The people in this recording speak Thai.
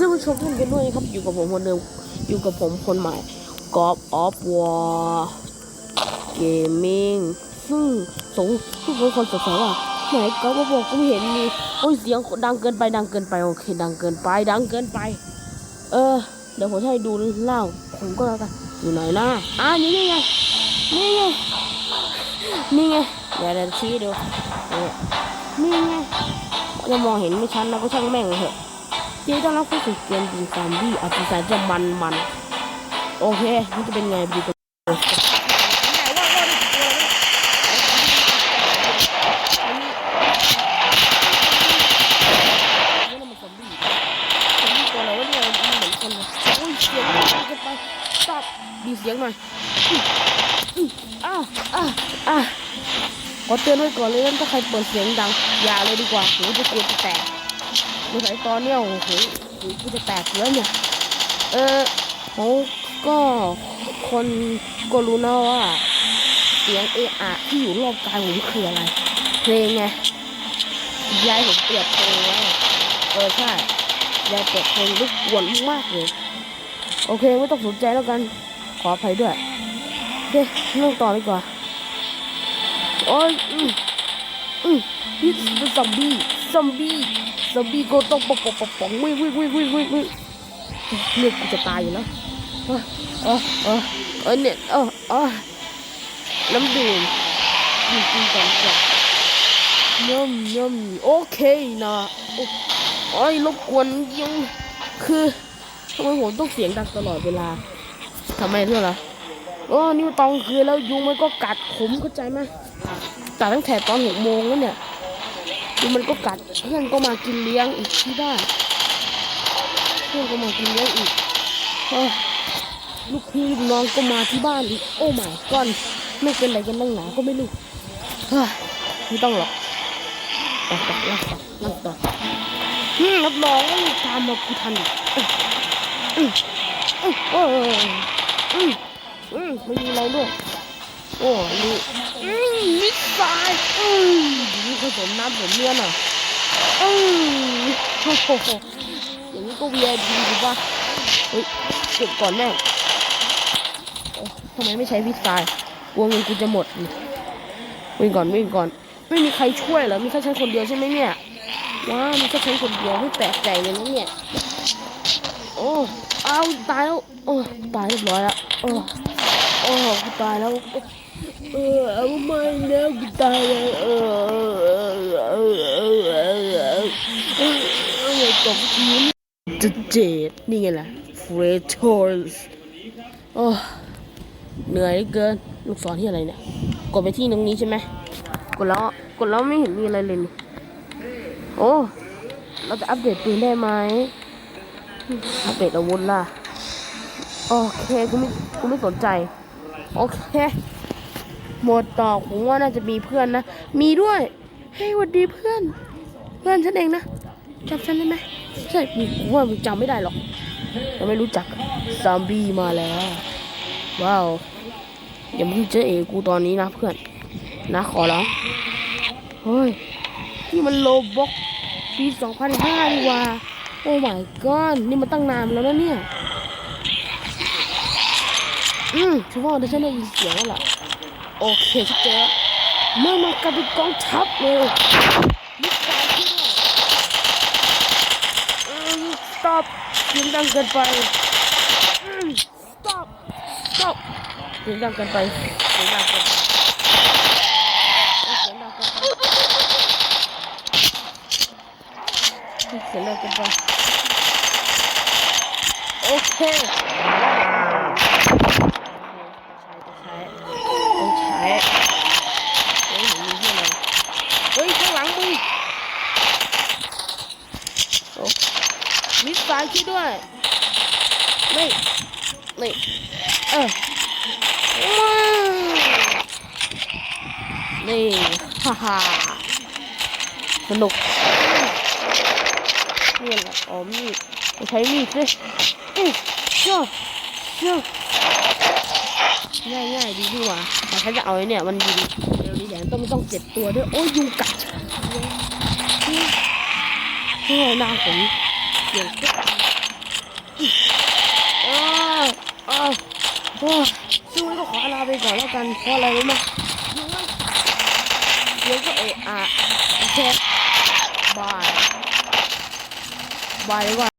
ท่านผู้ชมท่านกันด้วยนะครับอยู่กับผมคนเดิมอยู่กับผมคนใหม่กอล์ฟออฟวอร์เกมมิ่งซึ่งสงทุกคนคนสงสัยว่าไหนกอล์ฟบอกก็ไม่เห็นมีโอ้ยเสียงดังเกินไปดังเกินไปโอเค ดังเกินไป ดังเกินไป เออ เดี๋ยวผมให้ดูเล่าผมก็แล้วกันอยู่ไหนนะอ่านี่ไงนี่ไงนี่ไงเดี๋ยวเดี๋ยวชี้ดูนี่ไงจะมองเห็นไม่ชัดนะก็ช่างแม่งเถอะ ยินต้อนรับเข้าสู่เกมดีซอมบี้อาจารย์จะมันมันโอเคนี่จะเป็นไงบีกันดีเสียงหน่อยอาอ้าอ้าขอเตือนไว้ก่อนเลยถ้าใครเปิดเสียงดัง อย่าเลยดีกว่าหนูจะเกลียดแตก ดูสายตอนเนี่ยโอ้โหหูกูจะแตกแล้วเนี่ย เออเขาก็คนก็รู้นะว่า เสียงเอะอะที่อยู่รอบกายผมคืออะไร เพลงไงยายผมเปรียบเพลงไว้เออใช่ยายเปิดเพลงลุกวนมากเลย โอเคไม่ต้องสนใจแล้วกันขออภัยด้วยโอเคเรื่องต่อดีกว่าโอ้ยอืมอืมนี่เป็นซอมบี้ ซอมบี้ซอมบี้ก็ต้องปอกปอกปอกปอกวิ่งวิ่งวิ่งวิ่งวิ่งวิ่งเลือดกูจะตายอยู่แล้วเออเออเออเออเนี่ยเออเออน้ำดื่มกินกินก่อนก่อนย่มย่มโอเคนะโอ้โอ้ยรบกวนยังคือทำไมผมต้องเสียงดังตลอดเวลาทำไมด้วยล่ะโอ้นี่มันตอนกลางคืนแล้วยุงมันก็กัดผมเข้าใจไหมกัดตั้งแต่ตอนหกโมงแล้วเนี่ย ดูมันก็กัดเพื่อนก็มากินเลี้ยงอีกที่บ้านเพื่อนก็มากินเลี้ยงอีกอลูกพี่ลูกน้องก็มาที่บ้านอีกโอ้ไม่ก่อนไม่เป็นไรกันนั่งหนาก็ไม่รู้เฮ้ยไม่ต้องหรอกต่อต่อลักต่อลักต่ออืมรับรองว่าตามมากูทันอีกอืมอืมอืมอืมอืมไม่มีอะไรด้วย โอ้นี่อืมมิดไซล์อืมนี่ผสมน้ำผมเลือดอะอืมโอ้โหอย่างนี้ก็ VIP ถูกปะเฮ้ยเก็บก่อนแม่งทำไมไม่ใช้พิซซ่ากลัวเงินกูจะหมดวิ่งก่อนวิ่งก่อน ไม่มีใครช่วยเหรอมีแค่ฉันคนเดียวใช่ไหมเนี่ยว้าวมีแค่ฉันคนเดียวไม่แปลกใจเลยนะเนี่ยโอ้เอาตายแล้วโอ้ตายเรียบร้อยแล้วโอ้ โอ้กูตายแล้วเออเอาไม่แล้วกูตายแล้วเออเออเออเออเออเตกพื้นจะเจ็บนี่ไงล่ะเฟรชอร์สโอ้เหนื่อยเกินลูกศรที่อะไรเนี่ยกดไปที่ตรงนี้ใช่ไหมกดแล้วกดแล้วไม่เห็นมีอะไรเลยนี่โอ้เราจะอัปเดตปืนได้ไหมอัปเดตอาวุธล่ะโอเคกูไม่กูไม่สนใจ โอเค หมดต่อผมว่าน่าจะมีเพื่อนนะ มีด้วยเฮ้ยหวัดดีเพื่อน เพื่อนฉันเองนะจำฉันได้ไหมใช่กูกูว่ามึงจำไม่ได้หรอกยังไม่รู้จักซอมบี้มาแล้ว ว้าวอย่ามึงเจอเอกูตอนนี้นะเพื่อน นะขอร้องเฮ้ยนี่มันโลบ็อกปี 2005ดีกว่า โอ้ my god นี่มันตั้งนานแล้วนะเนี่ย อืมฉันว่าได้ฉันได้ยินเสียงแล้วล่ะโอเคชัดเจ้มื่อมากลายเป็นกองทัพเลยมิสไซล์ที่อืม stop เสียงดังเกินไปอืม stop stop เสียงดังเกินไปเสียงดังเกินไปเสียงดังเกินไปเสียงดังเกินไปโอเค ต้องใช้เฮ้ยเห็นมีที่อะไรเฮ้ย ข้างหลังมึงโอ้มิ สไซล์ช่วยด้วย นี่ นี่ เออว้าวนี่ ฮ่าฮ่าสนุกนี่แหละอ๋อมีดไปใช้มีดสิอือเชื่อเชื่อง่ายง่ายๆดีดีกว่าแต่ถ้าจะเอาไอ้เนี่ยมันดีเร็วดีแถมต้องไม่ต้องเจ็บตัวด้วย โอ้ยยุงกัดเฮ้ยหน้าผมเสีกโอ้โอ้โอ้ซึ่งวันก็ขอลาไปก่อนแล้วกันเพราะอะไรรู้ไหมเดี๋ยวก็เอะอะโอเคบายบายว่า